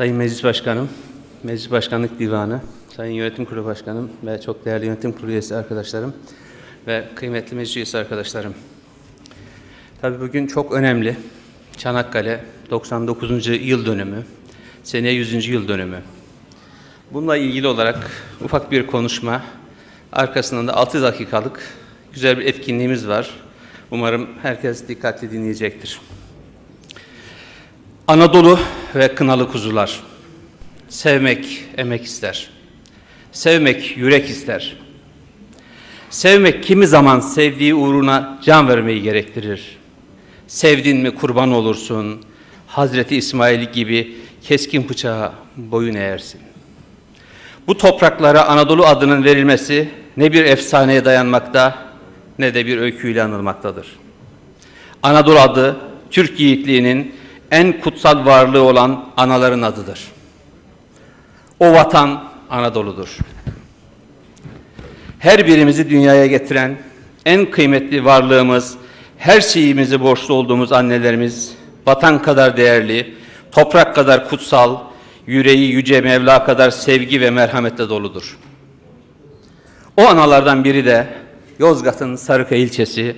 Sayın Meclis Başkanım, Meclis Başkanlık Divanı, Sayın Yönetim Kurulu Başkanım ve çok değerli Yönetim Kurulu üyesi arkadaşlarım ve kıymetli meclis üyesi arkadaşlarım. Tabii bugün çok önemli. Çanakkale 99. yıl dönümü, seneye 100. yıl dönümü. Bununla ilgili olarak ufak bir konuşma, arkasından da 6 dakikalık güzel bir etkinliğimiz var. Umarım herkes dikkatli dinleyecektir. Anadolu ve kınalı kuzular. Sevmek emek ister. Sevmek yürek ister. Sevmek kimi zaman sevdiği uğruna can vermeyi gerektirir. Sevdin mi kurban olursun. Hazreti İsmail gibi keskin bıçağa boyun eğersin. Bu topraklara Anadolu adının verilmesi ne bir efsaneye dayanmakta ne de bir öyküyle anılmaktadır. Anadolu adı Türk yiğitliğinin en kutsal varlığı olan anaların adıdır. O vatan Anadolu'dur. Her birimizi dünyaya getiren en kıymetli varlığımız, her şeyimizi borçlu olduğumuz annelerimiz, vatan kadar değerli, toprak kadar kutsal, yüreği yüce Mevla kadar sevgi ve merhametle doludur. O analardan biri de Yozgat'ın Sarıkaya ilçesi,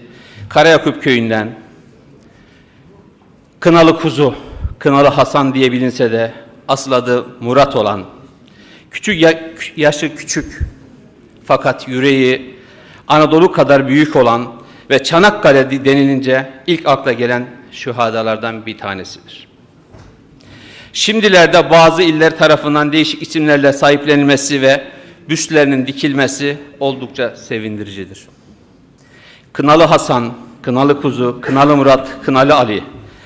Karayakup köyünden Kınalı Kuzu, Kınalı Hasan diye bilinse de asıl adı Murat olan, küçük ya, yaşı küçük fakat yüreği Anadolu kadar büyük olan ve Çanakkale denilince ilk akla gelen şühadalardan bir tanesidir. Şimdilerde bazı iller tarafından değişik isimlerle sahiplenilmesi ve büstlerinin dikilmesi oldukça sevindiricidir. Kınalı Hasan, Kınalı Kuzu, Kınalı Murat, Kınalı Ali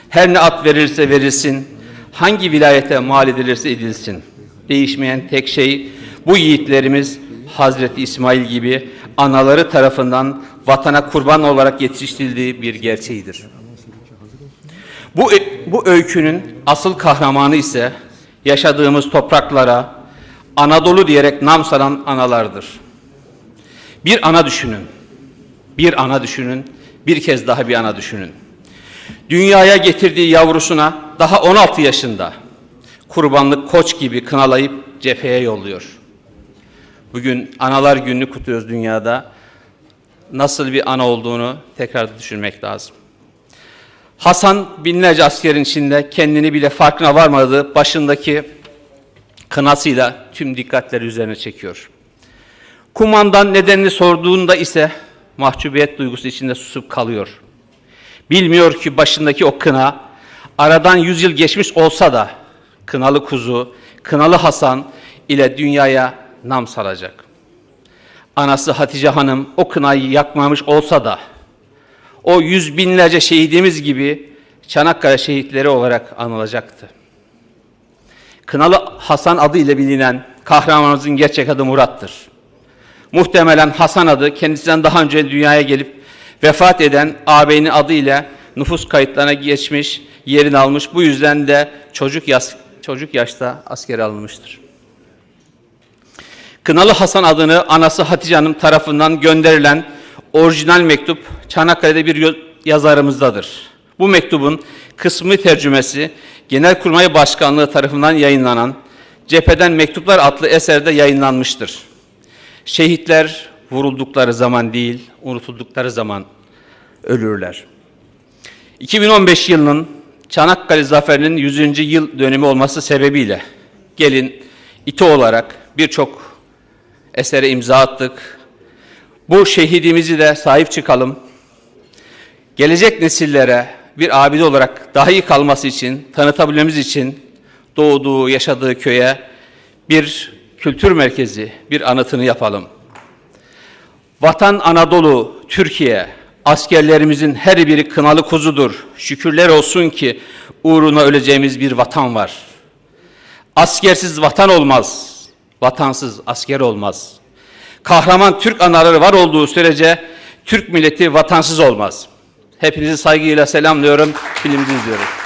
her ne at verirse verilsin, hangi vilayete mal edilirse edilsin. Değişmeyen tek şey bu yiğitlerimiz Hazreti İsmail gibi anaları tarafından vatana kurban olarak yetiştirildiği bir gerçeğidir. Bu, bu öykünün asıl kahramanı ise yaşadığımız topraklara Anadolu diyerek nam salan analardır. Bir ana düşünün. Bir ana düşünün. Bir kez daha bir ana düşünün. Dünyaya getirdiği yavrusuna daha 16 yaşında kurbanlık koç gibi kınalayıp cepheye yolluyor. Bugün analar gününü kutluyoruz dünyada. Nasıl bir ana olduğunu tekrar düşünmek lazım. Hasan binlerce askerin içinde kendini bile farkına varmadığı başındaki kınasıyla tüm dikkatleri üzerine çekiyor. Kumandan nedenini sorduğunda ise mahcubiyet duygusu içinde susup kalıyor. Bilmiyor ki başındaki o kına aradan yüz yıl geçmiş olsa da kınalı kuzu, kınalı Hasan ile dünyaya nam salacak. Anası Hatice Hanım o kınayı yakmamış olsa da o yüz binlerce şehidimiz gibi Çanakkale şehitleri olarak anılacaktı. Kınalı Hasan adı ile bilinen kahramanımızın gerçek adı Murat'tır. Muhtemelen Hasan adı kendisinden daha önce dünyaya gelip vefat eden ağabeyinin adıyla nüfus kayıtlarına geçmiş, yerini almış. Bu yüzden de çocuk, yaş, çocuk yaşta askere alınmıştır. Kınalı Hasan adını anası Hatice Hanım tarafından gönderilen orijinal mektup Çanakkale'de bir yazarımızdadır. Bu mektubun kısmı tercümesi Genelkurmay Başkanlığı tarafından yayınlanan Cepheden Mektuplar adlı eserde yayınlanmıştır. Şehitler vuruldukları zaman değil, unutuldukları zaman ölürler. 2015 yılının Çanakkale Zaferi'nin 100. yıl dönümü olması sebebiyle gelin iti olarak birçok esere imza attık. Bu şehidimizi de sahip çıkalım. Gelecek nesillere bir abide olarak daha iyi kalması için, tanıtabilmemiz için doğduğu, yaşadığı köye bir kültür merkezi, bir anıtını yapalım. Vatan Anadolu, Türkiye, askerlerimizin her biri kınalı kuzudur. Şükürler olsun ki uğruna öleceğimiz bir vatan var. Askersiz vatan olmaz, vatansız asker olmaz. Kahraman Türk anaları var olduğu sürece Türk milleti vatansız olmaz. Hepinizi saygıyla selamlıyorum, filmimizi izliyoruz.